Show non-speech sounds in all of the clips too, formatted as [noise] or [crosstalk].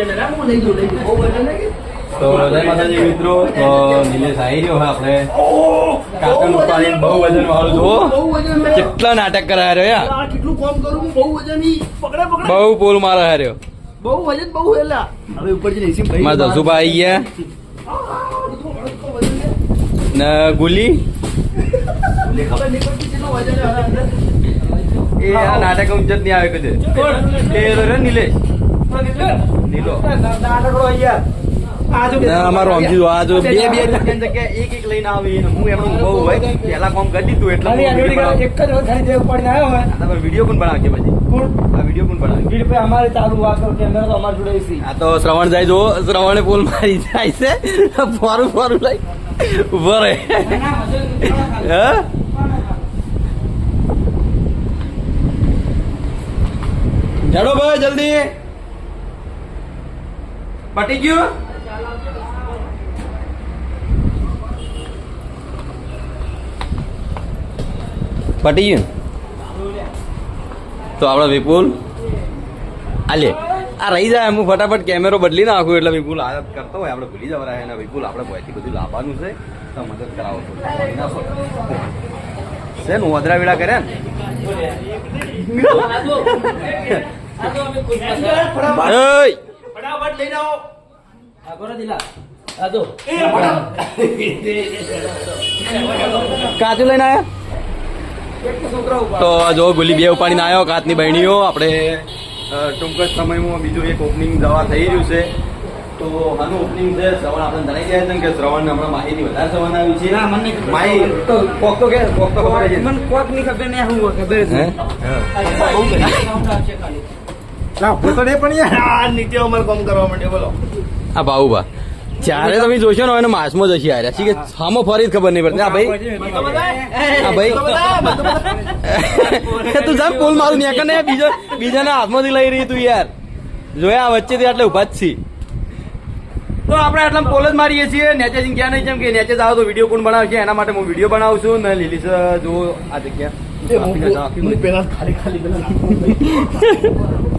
તો જય માતાજી મિત્રો તો નિલેશ આવી રહ્યો આપણે. કાકણ ઉપાડીને બહુ વજન વાળું જુઓ. કેટલા નાટક કરાય રહ્યો. યાર કેટલું કામ કરું બહુ વજન ઈ. પકડે પકડે. બહુ પોલ મારા હાર્યો બહુ વજન બહુ હેલા હવે ઉપર જઈને એસી ભાઈ મારા દસુભા આવી ગયા. ને ગુલી. એ આ નાટક ઉમજત નહીં આવે કદે. એ રહ્યો નિલેશ. અમારો સમજી દો આ જો બે બે જગ્યા જગ્યા એક એક લઈને આવી હું એમનું બહુ હોય. પહેલા કામ કરી દીધું એટલે હું video બનાવું. એક જ ખાલી દેવ પડીને આવ્યો હોય. આ વીડિયો કોણ બનાવશે પછી? આ વીડિયો કોણ બનાવે? ભીડ અમારે ચાલુ આ કરો કેમેરા તો અમારે જોડે એસી. આ તો શ્રવણ જાય જો શ્રવણે પોલ મારી જાય છે. ફોરું ફોરું લઈ. ઊભો રહે. હે? ભાઈ જલ્દી. પટી ગયું પટી ગયું તો આપણે વિપુલ આલે આ રહી જાય હું ફટાફટ કેમેરો બદલી નાખું એટલે વિપુલ આ કરતો હોય આપણે ભૂલી જવા રહ્યા વિપુલ આપણે ભયથી બધું લાવવાનું છે તો મદદ કરાવો છો ને ઓદરા વેળા કરે ને! ફટાફટ લઈને આવો. આ જો. કાચું લઈને આયા? તો જો ગુલી બે ઉપાડીને આવ્યો કાચની બહેણીઓ આપણે ટૂંક જ સમયમાં બીજું એક ઓપનિંગ દવા થઈ રહ્યું છે. તો આનું ઓપનિંગ છે શ્રવણ આપણે જણાઈ ગયા છે ને કે શ્રવણ હમણાં માહિતી વધારે શ્રવણ આવ્યું છે. ના, મને માહી તો કોક તો કે કોક તો ખબર છે. મને કોકની ખબર ને હું ખબર નહીં. આ અમારે કામ કરવા બોલો. આ જ્યારે તમે જોશો ને એને માસમાં જશી આર્યા છે કે સામો ફરી જ ખબર નહીં પડતી. આ ભાઈ. ભાઈ. તું જા પોલ મારું નેકર ને. બીજો બીજાના હાથમાંથી લઈ રહી તું યાર. જોયા આ વચ્ચેથી આટલે ઊભા જ છી. તો આપણે આટલા પોલ જ મારીએ છીએ. નેચે જગ્યા નહીં જેમ કે નેચે જાવ તો વીડિયો કોણ બનાવશે? એના માટે હું વીડિયો બનાવું છું. ને લીલી જો આ જગ્યા. પેલા ખાલી ખાલી [laughs]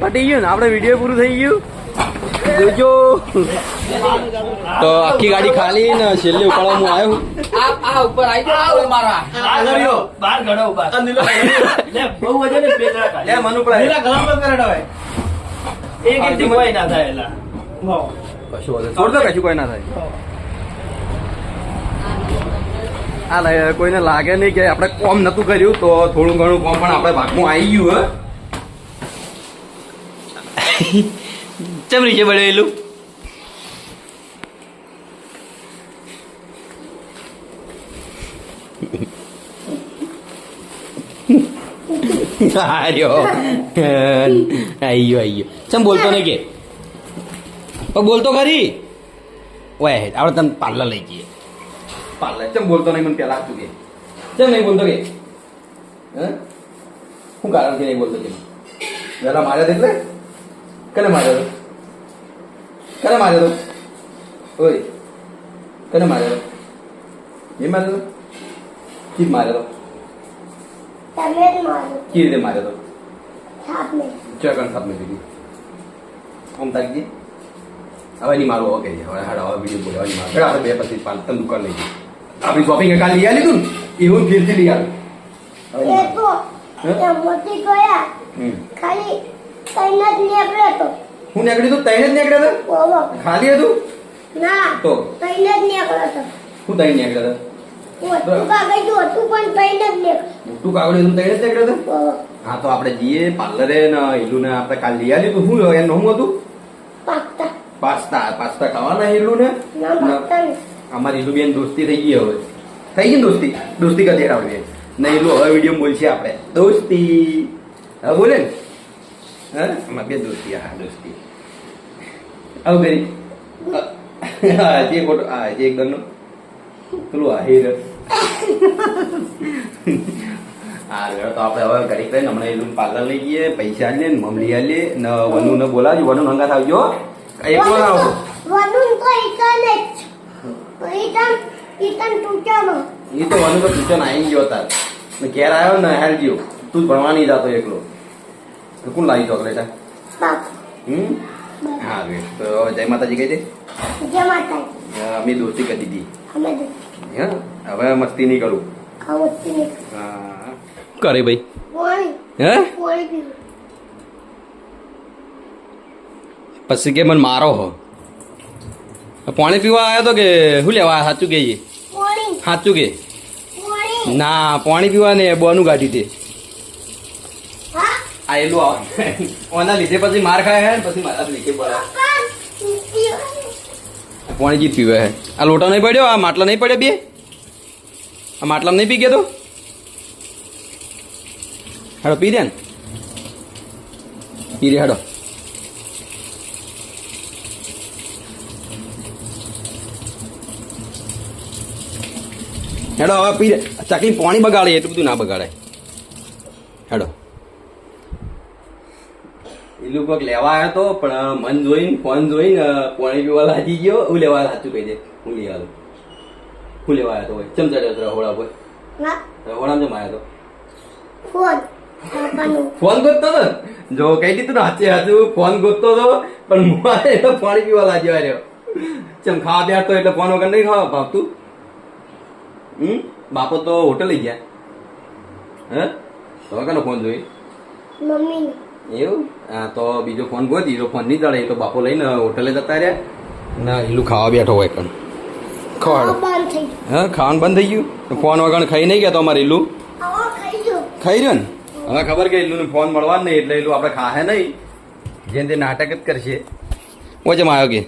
પટી ગયું, ને આપણે વીડિયો પૂરું થઈ ગયું જોજો તો આખી ગાડી ખાલી ને છેલ્લે ઉપાડવા હું આવ્યો. આગળ રહ્યો. બહાર ગળો નીલો લે, બહુ વજન બે જણા લે, મનુ પડાય. નીલા ગળા પર કરે હવે. એક એક થી કોઈ ના થાય એલા. કશું વાંધો છોડ દો કશું કોઈ ના થાય. આ કોઈને લાગે નહીં કે આપણે કોમ નતું કર્યું તો થોડું ઘણું કોમ પણ આપણે ભાગમાં આવી ગયું હે. ચમરી છે બળેલું આર્યો આઈ ગયો આઈ ગયો ચમ બોલતો નહીં કે પણ બોલતો ખરી ઓય આપણે તને પાર્લર લઈ જઈએ પાર્લર ચમ બોલતો નહીં મને પેલા આપતું કે ચમ નહીં બોલતો કે શું કારણ છે નહીં બોલતો કે પેલા માર્યો એટલે કને માર્યો કને માર્યો ઓય કને માર્યો એ માર્યો કી માર્યો તો? તમે જ માર્યો કી રીતે માર્યો તો? છાપને ચકન સાપને દીધી આમ તાકજી હવે નહીં મારું હવે કહીએ હવે હાડા હવે વીડિયો બોલે હવે મારું. હવે બે પછી પાલ તમે દુકાન લઈ જઈએ આપણી શોપિંગ કાલ લઈ આવી તું ને? એવું ફીરથી લઈ આવ્યું એ તો હે? ગયા. ખાલી કઈ જ નીકળ્યો તો. હું નીકળી તું? તઈને જ નીકળ્યો હતો ખાલી હતું? ના તો? કઈ જ નીકળ્યો તો. હું તઈને નીકળ્યો હતો મોટું કાગળ હતું તૈયાર જ નીકળ્યો હા. તો આપણે જઈએ પાર્લરે ને હિલુને આપણે કાલ લઈ આવી તું શું એમ શું હતું? પાસ્તા. પાસ્તા. ખાવાના હિલુ ને અમારી હિલુ બેન દોસ્તી થઈ ગઈ હવે. થઈ ગઈ દોસ્તી? દોસ્તી કરી આવડી ને હિલુ હવે વીડિયો બોલશે આપણે. દોસ્તી. હવે બોલે ને. હા? અમારે બે દોસ્તી. હા દોસ્તી. આવું કરી. હા જે ફોટો હા જે એક દરનો પેલું આ હીર. હા તો આપણે હવે હમણાં એનું પાર્લર લઈ જઈએ પૈસા લે ને મમલી આલીએ ને વનુ ને બોલાવજો વનુ વનુ તો ઈકન જ. એ તો વનુ તો ટ્યુશન આવી ગયો તાર. ને ઘેર આવ્યો ને હાલ ગયો. તું જ ભણવા નહીં જતો એકલો. તો કોણ લાવી ચોકલેટ હમ? હા તો જય માતાજી કહી દે. જય માતા અમે દોસ્તી કરી દીધી. અમે હા? હવે મસ્તી નહીં કરું. કરે ભાઈ. હે? પછી કે મને મારો હો. પાણી પીવા આવ્યો તો કે શું લેવા? સાચું કે સાચું કે? ના પાણી પીવા ને બોનું ગાડી તે આવેલું આવે [laughs] ઓના લીધે પછી માર ખાય હે પછી મારા લીધે બોલા પપ્પા પીવું. પાણી જીત પીવે હે આ લોટો નહીં પડ્યો, આ માટલા નહીં પડ્યા બે? આ માટલા નહીં પી ગયો તો? હેડો પી દે ને. પી રે હેડો હેડો હવે પી રે ચકલી પાણી બગાડે, એટલું બધું ના બગાડે હેડો એ કોઈક લેવા આવ્યો તો પણ મન જોઈને ફોન જોઈને પોણી પીવા લાગી ગયો. હું લેવા સાચું કહી દે હું લઈ આવ્યો. હું લેવા આવ્યો તો ભાઈ. ચમ ચડ્યો હતો રહોડા ભાઈ રહોડામાં જમ આવ્યો તો? ફોન. ગોતતો હતો? જો કઈ દીધું ને હાચે હાચું ફોન ગોતતો હતો પણ મારે તો પાણી પીવા લાગ્યો આવ્યો ચમ ખાવા બેઠતો એટલે ફોન વગર નહીં ખાવા ભાવતું? હમ? બાપો તો હોટલ લઈ ગયા. હે? તો કનો ફોન જોઈ? મમ્મીનું. એવું? તો બીજો ફોન ગોતી તો ફોન નહીં એ તો બાપો લઈને હોટલે જતા રહ્યા. ના એલું ખાવા બેઠો હોય કણ. આ ખવાડો હા ખાવાનું બંધ થઈ ગયું? ફોન વગર ખાઈ નહીં ગયા તો અમારે એલું ખાઈ રહ્યો ને? હવે ખબર કે એલું ફોન મળવાનું નહીં એટલે એલું આપણે ખાહે નહીં. જેમ તે નાટક જ કરશે. ઓછે આવ્યો કે?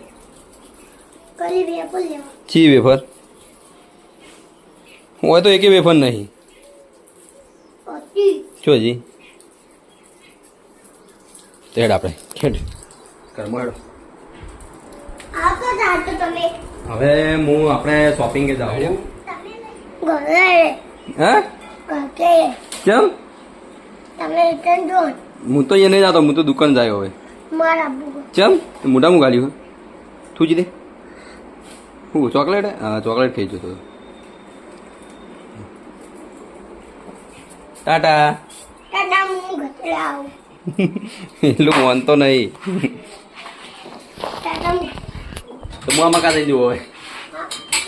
ચી વેફર? હોય તો એકે વેફર નહીં. હતી જો જી તો હેડ આપણે ખેડ. કર્મો હેડો આ તો જાતો તમે. હવે હું આપણે શોપિંગ કે જાઉં. ઘરે હે? કેમ? તમે રિટર્ન જો હું તો એ નહીં જાતો હું તો દુકાન જાય હવે. મારા ચમ મોટા મું ગાલ્યું તું જ દે. હું ચોકલેટ? હા ચોકલેટ ખાઈ જતો ટાટા. ટાટા હું ઘરે આવું. એટલું માનતો નહીં તો હું આમાં કા થઈ જવું હવે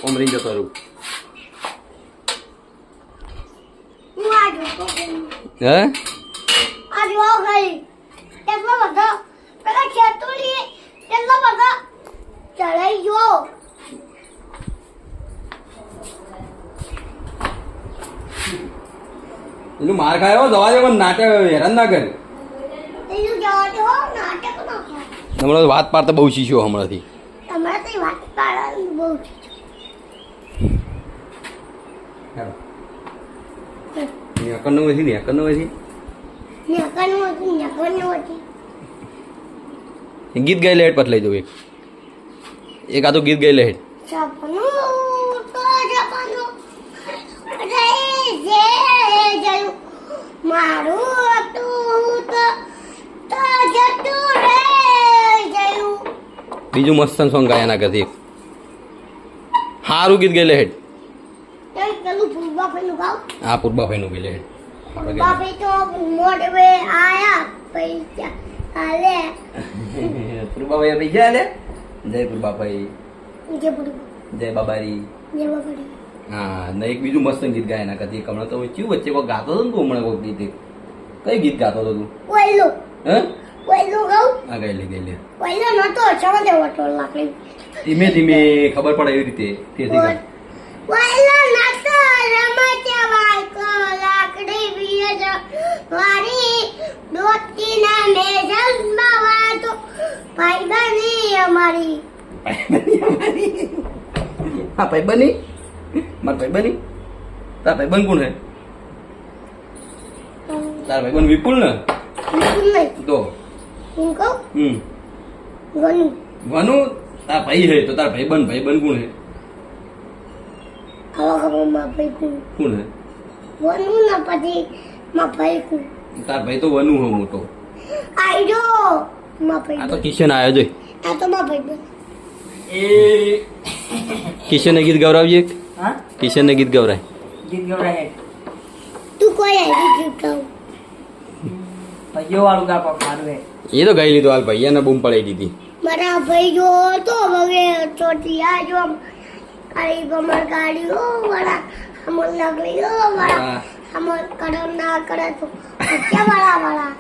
ઓમરી જતો રહું હું આ જોતો છું. હે આ હેરાન ના કેટલો બધો પેલા ખેતુલી કેટલો બધો ચડાઈ ગયો એનું માર ખાયો દવા દે પણ નાટક હેરાન ના કર એનું જવા દો નાટક નો થાય હમણાં વાત પાડતા બહુ શીખ્યો હમણાંથી. તમારે તો વાત પાડવાની બહુ છે નેકરનો નથી નેકરનો નથી નેકરનું હતું? નેકરનું હતું ગીત ગાઈ લેટ પછી લઈ જવું એક. એક આતો ગીત ગાઈ લે સપનું તો ગીત રહી જે મારું હતું તો તો જતું બીજું મસ્ત સોંગ ગાય એના કરતી. સારું ગીત ગયેલે હેડ. હા પેલું ફૂલબા પેલું ગાવ? આ પૂર્બાભાઈનું ગાઈ લે હેડ. આપણે તો મોડવે આયા પૈસા આલે લે. પૂર્બાભાઈ પૈસા લે જય બધું જય બાબારી. જે બગડી હા ને એક બીજું મસ્ત ગીત ગાય ના કરતી. હમણાં તો ચિયું વચ્ચે કોઈ ગાતો હતો ને તું હમણાં કોઈ ગીત. કઈ ગીત ગાતો હતો તું? ઓયલો. હે? ઓયલો ગાવ આ ગાઈ લે ગાઈ લે. ઓયલો નતો વટો લાકડી. ધીમે ધીમે ખબર પડે એવી રીતે તેથી. ઓયલો નતો રમતે વાયકો લાકડી બીએ જ વારી દોતી ના મેજલ વાતો ભાઈ બની અમારી. હા ભાઈ બની. મારા ભાઈ બની. તારા ભાઈ બન કોણ હે તારા ભાઈ બન વિપુલ ને? વિપુલ નહીં. તો. હું કહું હમ. ગનું. વનુ તાર ભાઈ હે તો તાર ભાઈ બન ભાઈ બન કોણ હે? આવા ખબરમાં ભાઈ કોણ? કોણ હે? વનુ ના પછી માં ભાઈ કોણ? તાર ભાઈ તો વનુ હો મોટો આઈ માં ભાઈ આ તો કિશન આવ્યો જોઈ. આ તો માં ભાઈ એ કિશનને ગીત ગવરાવજે એક. હા? કિશનને ગીત ગવરાય ગીત ગવરાય તું કોઈ આઈડી ગીત કહું ભાઈઓ વાળું ગા મારું હે એ તો ગઈ લીધું હાલ ભૈયાને બૂમ પડાઈ દીધી. મારા ભાઈઓ તો હવે ચોટિયા જો કાળી કમર કાઢી વાળા અમર લાગ્યો વાળા અમર કરમ ના કરે તો ક્યાં વાળા વાળા?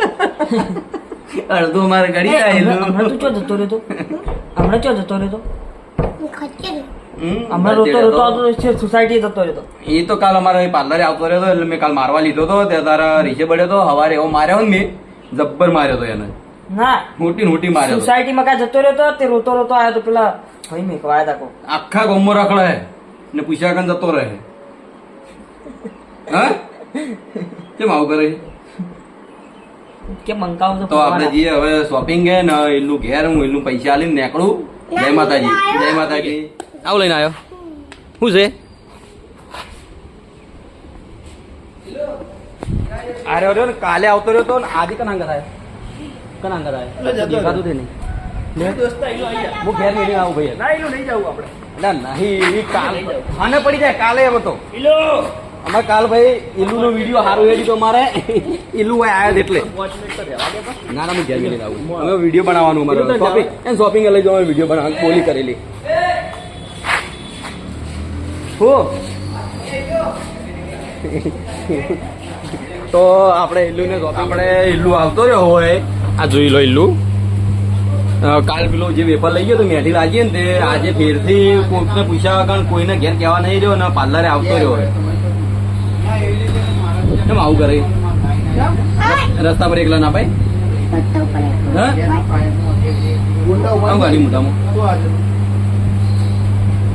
[laughs] અડધો મારે ગળી હમણાં તું ચો જતો રહ્યો તો? [laughs] હમણાં ચો જતો રહ્યો તો? હું ખચ્ચે હમણાં રોતો રોતો છે સોસાયટી જતો રહ્યો એ તો કાલ અમારે પાર્લરે આવતો રહ્યો હતો એટલે મેં કાલ મારવા લીધો હતો ત્યાં તારા રીચે પડ્યો હતો હવારે એવો માર્યો ને મેં જબ્બર માર્યો હતો એને. ના. મોટી મોટી માર્યો સોસાયટીમાં કાંઈ જતો રહ્યો તો તે રોતો રોતો આવ્યો તો પેલા ભાઈ મેં કવાયા તા આખા ગોમો રખડે ને પૂછ્યા કન જતો રહે. હા? કેમ આવું કરે કેમ કે તો આપણે જઈએ હવે શોપિંગ હે ને એનું ઘેર હું એનું પૈસા આલીને નીકળું. જય માતાજી. જય માતાજી. આવું લઈને આવ્યો શું છે અરે અરે કાલે આવતો રહ્યો તો આજે કના અંગત આવ્યો કના અંગત આવ્યો દેખાતું તે નહીં હું ઘેર મેળીને આવું ભાઈ ના એનું નહીં જવું આપણે ના નહીં એ કાલ ખાને પડી જાય કાલે એવો તો ઈલો કાલ ભાઈ ઈલુનો વીડિયો સારું એડી તો મારે. ઈલુ ભાઈ આવ્યા એટલે. પાંચ મિનિટ તો રહેવા દે બસ. ના ના હું ઘેર મેળીને આવું. અમે વીડિયો બનાવવાનું અમારે. શોપિંગ એમ શોપિંગ લઈ વીડિયો બનાવવાનું. બોલી કરેલી. તો આપણે ઇલ્લુ ને આપણે ઇલ્લુ આવતો રહ્યો હોય. આ જોઈ લો ઇલ્લુ કાલ પેલો જે વેપર લઈ ગયો તો મેઠી લાગી ને તે આજે ફેરથી કોઈને પૂછ્યા વગર કોઈને ઘેર કહેવા નહીં રહ્યો ને પાર્લરે આવતો રહ્યો હોય. કેમ આવું કરે? રસ્તા પર એકલા ના ભાઈ હા? ગાડી મોટામાં.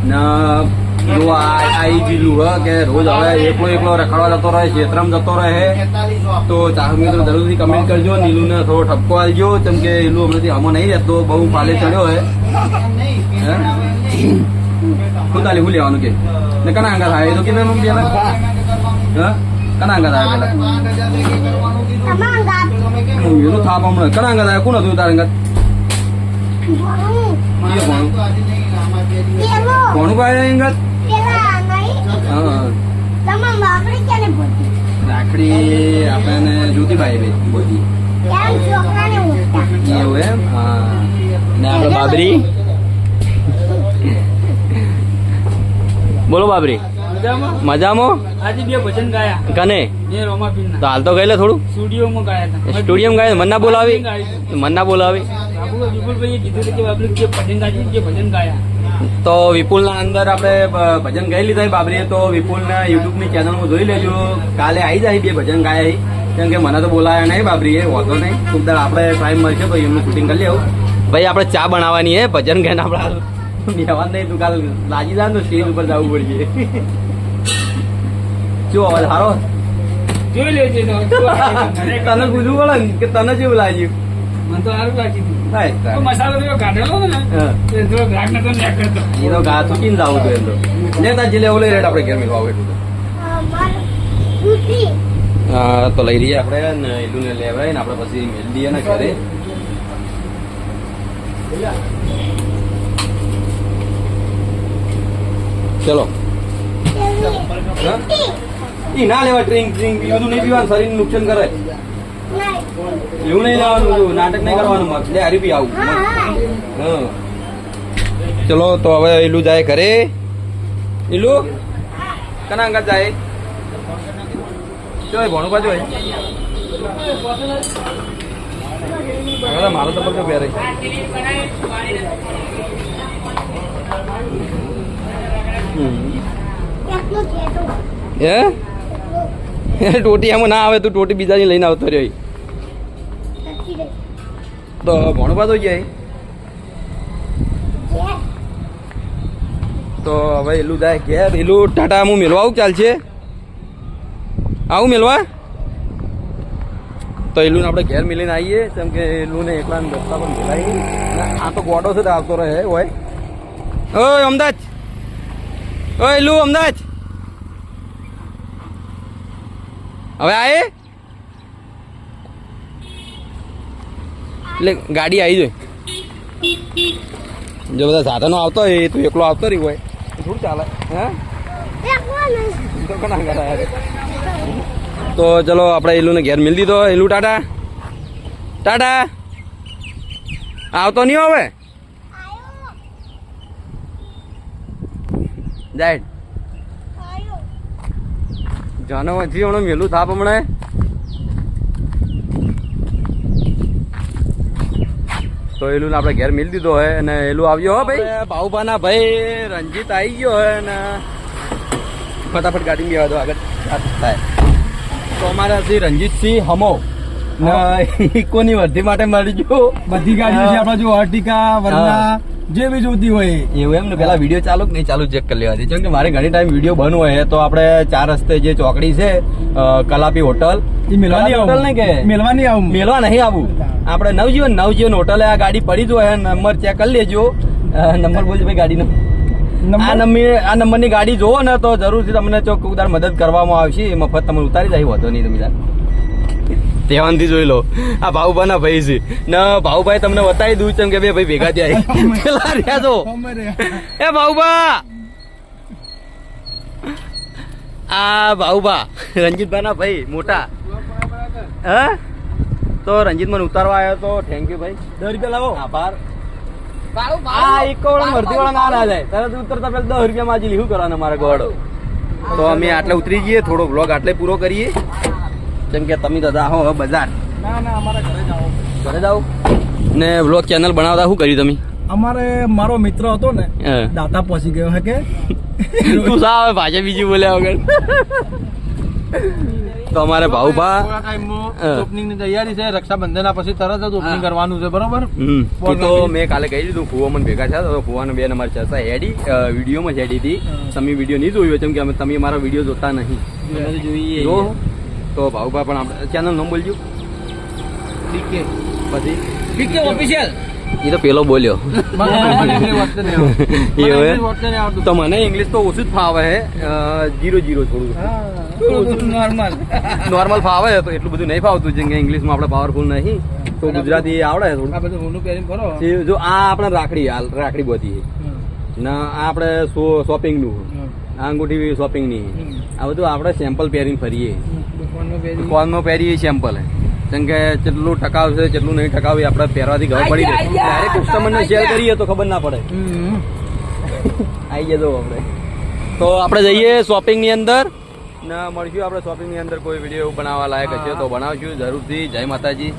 ના જો આઈ જીલું હ કે રોજ હવે એકલો એકલો રખડવા જતો રહે ક્ષેત્રમ જતો રહે. તો ચાહક મિત્રો જરૂરથી કમેન્ટ કરજો નીલુને થોડો ઠપકો આલજો કેમ કે એલું હમણાંથી હમો નહીં રહેતો બહુ પાલે ચડ્યો હે હે? શું તાલી શું લેવાનું કે? ને કના અંગા થાય? તો કે મેં મમ્મી પેલા કના અંગા થાય પેલા? એનું થાપ હમણાં. કના અંગા થાય? કોણ હતું તારા એ કોણ ભાઈ અંગત રાખડી આપણને જ્યોતિભાઈ બધી એવું એમ હા ને આપણે બાબરી બોલો બાબરી. મજામાં? આજે બે ભજન ગાયા. કને? તો હાલ તો ગયેલો થોડું? સ્ટુડિયોમાં ગાયા હતા. સ્ટુડિયમ ગાય મન ના બોલાવી? મન ના બોલાવી. વિપુલભાઈએ કીધું કે બાબુ જે ભજન ગાજી જે ભજન ગાયા. તો વિપુલના અંદર આપણે ભજન ગાઈ લીધા બાબરીએ. તો વિપુલના યુટ્યુબની ચેનલમાં જોઈ લેજો. કાલે આવી જાય બે ભજન ગાયા કેમ કે મને તો બોલાયા નહીં બાબરીએ વાંધો નહીં. ખૂબ આપણે ટાઈમ મળશે તો એમનું શૂટિંગ કરી લેવું. ભાઈ આપણે ચા બનાવવાની હે ભજન ગાઈને આપણે બેવાનું નહીં. તું કાલ લાજી જાય ને તો સ્ટેજ ઉપર જવું પડશે. શું અવાજ? સારો જોઈ લેજે તને પૂછવું પડે કે તને કેવું લાગ્યું? મને તો સારું લાગી હતું. મસાલો કાઢેલો ને. તે ન્યા કરતો. એ તો જ આવું જોઈએ એમ તો જે લેવું લઈ રેટ આપણે ઘેર મેળવા એટલું તો. લઈ રહીએ આપણે ને એલું ને લેવાય ને આપણે પછી મેળ દઈએ ને ઘરે ચલો ઈ ના લેવા ડ્રિંક ડ્રિંક બધું નહીં પીવાનું શરીરને નુકસાન કરે નહીં એવું નહીં બધું નાટક નહીં કરવાનું મત. લે હરી પી આવું. હા ચલો તો હવે એલું જાય ઘરે. ઈલુ? કના અંગત જાય? જોય ભણું બાજુ હોય? મારો તો બધો પહેરે. હે? [laughs] ટોટી એમાં ના આવે તું ટોટી બીજાની લઈને આવતો રહ્યો તો ભણવા તો જાય તો હવે એલું જાય ઘેર. એલું ટાટા હું મેળવા આવું ચાલશે આવું મેળવા તો એલું આપણે ઘેર મિલીને આવીએ. કેમ કે એલું ને એકલા રસ્તા પણ મેળાઈ આ તો ગોડો છે આવતો રહે હોય ઓ અમદાજ ઓય એલું અમદાજ હવે આ એટલે ગાડી આવી જોઈ. જો બધા સાધનો આવતો હોય એ તું એકલો આવતો રહી હોય. થોડું ચાલે. હે? તો ચલો આપણે એલુને ઘેર મિલ દીધો. એલું ટાટા? ટાટા? આવતો નહીં હવે? જાય. જાનો હજી હમણાં મેલું થાપ હમણાં. તો એલું આપણે ઘેર મિલ દીધો હોય અને એલું આવ્યો હો ભાઈ. ના ભાઈ રંજીત આવી ગયો હોય અને ફટાફટ ગાડી બેવા દો આગળ થાય. તો અમારા શ્રી રંજીતસિંહ હમો ઇકોની વર્ધી માટે મળી ગયો. બધી ગાડીઓ છે આપણા જો અર્ટિકા વરના જે બી જોતી હોય એવું એમ ને પેલા વીડિયો ચાલુ કે નહીં ચાલુ ચેક કરી લેવા દે કેમ કે મારે ઘણી ટાઈમ વીડિયો બંધ હોય તો આપણે ચાર રસ્તે જે ચોકડી છે કલાપી હોટલ એ મેલવાની હોટલ નહીં કે? મેલવાની આવું. મેલવા નહીં આવું. આપણે નવજીવન નવજીવન હોટલે આ ગાડી પડી જ હોય નંબર ચેક કરી લેજો. નંબર બોલજો ભાઈ ગાડીનો. આ નંબર આ નંબરની ગાડી જોવો ને તો જરૂરથી તમને ચોક મદદ કરવામાં આવશે. મફત તમે ઉતારી જાય હોતો નહીં તમે ધ્યાનથી જોઈ લો. આ ભાઉભાના ભાઈ છે. ને ભાઉભાઈ તમને બતાવી દઉં છે કે બે ભાઈ ભેગા ત્યાં પેલા રહ્યા છો. એ ભાઉભા આ ભાઉભા રંજીતભાઈ ના ભાઈ મોટા. હે? તો રંજીત મને ઉતારવા આવ્યો તો. થેન્ક યુ ભાઈ. દસ રૂપિયા લાવો. આભાર. આ એક વાળા મરતી વાળા ના ના જાય તરત ઉતરતા પેલા દસ રૂપિયા માજી લીધું કરવાના મારા ગોળો. તો અમે આટલે ઉતરી જઈએ. થોડો બ્લોગ આટલે પૂરો કરીએ. જેમ કે તમે દાદા હો બજાર. ના ના અમારા ઘરે જાઓ ઘરે ને વ્લોગ ચેનલ બનાવતા શું કર્યું તમે? અમારે મારો મિત્ર હતો ને દાતા પહોંચી ગયો હે કે? તું સા આવે ભાજે બીજી બોલ્યા વગર? તો અમારે ભાઉભા. ઓપનિંગની તૈયારી છે રક્ષાબંધન પછી તરત જ ઓપનિંગ કરવાનું છે બરોબર? તો મેં કાલે કહી દીધું ફુવા મને ભેગા થયા તો ફુવાને બેન અમારી ચર્ચા હેડી વિડીયોમાં જ હેડી હતી. તમે વીડિયો નહીં જોયું કેમ કે અમે તમે મારા વીડિયો જોતા નહીં. જોઈએ. તો ભાઉભા પણ આપણે ચેનલ નામ બોલજો. ડીકે. પછી? ડીકે ઓફિશિયલ એ તો પેલો બોલ્યો. [laughs] એ હવે તો મને ઇંગ્લિશ તો ઓછું જ ફાવે હે. જીરો જીરો થોડું. નોર્મલ નોર્મલ ફાવે તો એટલું બધું નહીં ફાવતું જેમ કે ઇંગ્લિશમાં આપણે પાવરફુલ નહીં તો ગુજરાતી આવડે થોડું. જો આ આપણે રાખડી હાલ રાખડી બધી ના આ આપણે શોપિંગનું આ અંગૂઠી શોપિંગની આ બધું આપણે સેમ્પલ પહેરીને ફરીએ. કોનમાં પહેરીએ. સેમ્પલ જેમ કે કેટલું ટકાવ છે કેટલું નહીં ટકાવ એ આપણે પહેરવાથી ખબર પડી જાય. ડાયરેક્ટ કસ્ટમરને શેર કરીએ તો ખબર ના પડે. આવી જજો આપણે. તો આપણે જઈએ શોપિંગની અંદર. ને મળશું આપણે શોપિંગની અંદર કોઈ વીડિયો બનાવવા લાયક હશે તો બનાવશું. જરૂરથી. જય માતાજી.